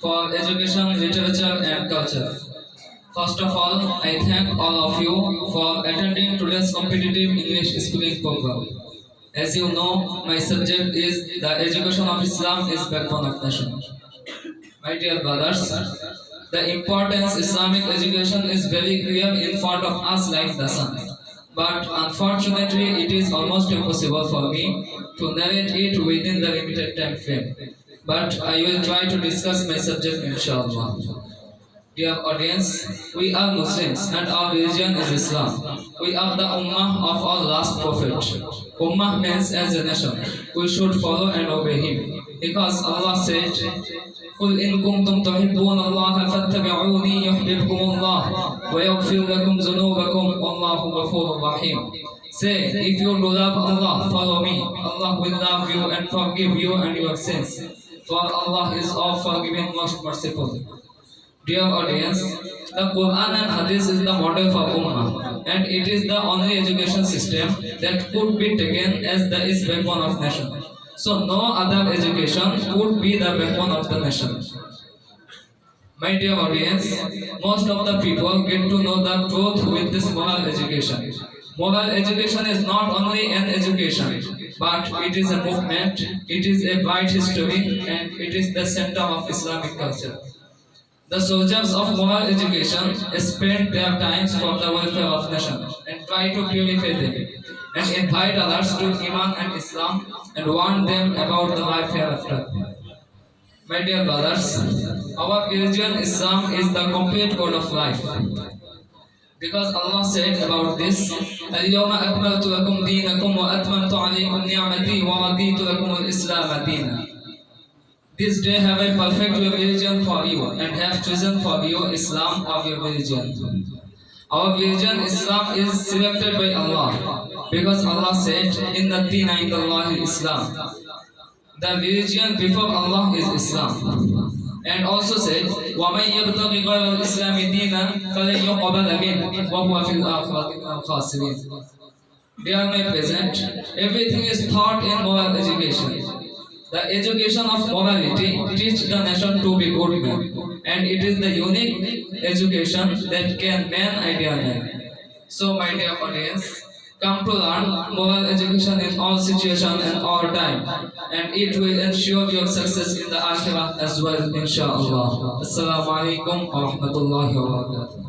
for education, literature, and culture. First of all, I thank all of you for attending today's competitive English speaking program. As you know, my subject is the education of Islam is backbone of nation. My dear brothers, the importance Islamic education is very clear in front of us like the sun. But unfortunately, it is almost impossible for me to narrate it within the limited time frame But I will try to discuss my subject inshallah. Dear audience, we are Muslims and our religion is Islam. We are the Ummah of our last prophet. Ummah means as a nation. We should follow and obey him. Because Allah said, قل إن كنتم تحبون الله فاتبعوني يحببكم الله ويغفر لكم ذنوبكم والله غفور رحيم. Say, if you love Allah, follow me. Allah will love you and forgive you and your sins. For Allah is all forgiving, most merciful. Dear audience, the Quran and Hadith is the model for Ummah and it is the only education system that could be taken as the is backbone of nation. So no other education could be the backbone of the nation. My dear audience, most of the people get to know the truth with this moral education. Moral education is not only an education, but it is a movement, it is a wide history, and it is the center of Islamic culture. The soldiers of moral education spend their times for the welfare of nation and try to purify them and invite others to Iman and Islam and warn them about the life hereafter. My dear brothers, our religion Islam is the complete code of life. Because Allah said about this, اليوم أكملت لكم دينكم وأتممت عليكم نعمتي ورضيت لكم الإسلام دينا. This day have I perfect your religion for you and have chosen for you Islam of your religion. Our religion Islam is selected by Allah because Allah said, In the deen in Allah Islam. The religion before Allah is Islam. And also said, وَمَنْ يَبْتَغِ غَيْرَ الْإِسْلَامِ دِينًا فَلَنْ يُقْبَلَ مِنْهُ وَهُوَ فِي الْآخِرَةِ مِنَ الْخَاسِرِينَ Dear my present, everything is taught in moral education. The education of morality teach the nation to be good men, and it is the unique education that can man ideal man. So, my dear audience, come to learn moral education in all situations and all time, and it will ensure your success in the akhirah as well, inshallah. Assalamu alaikum wa rahmatullahi wa barakatuh.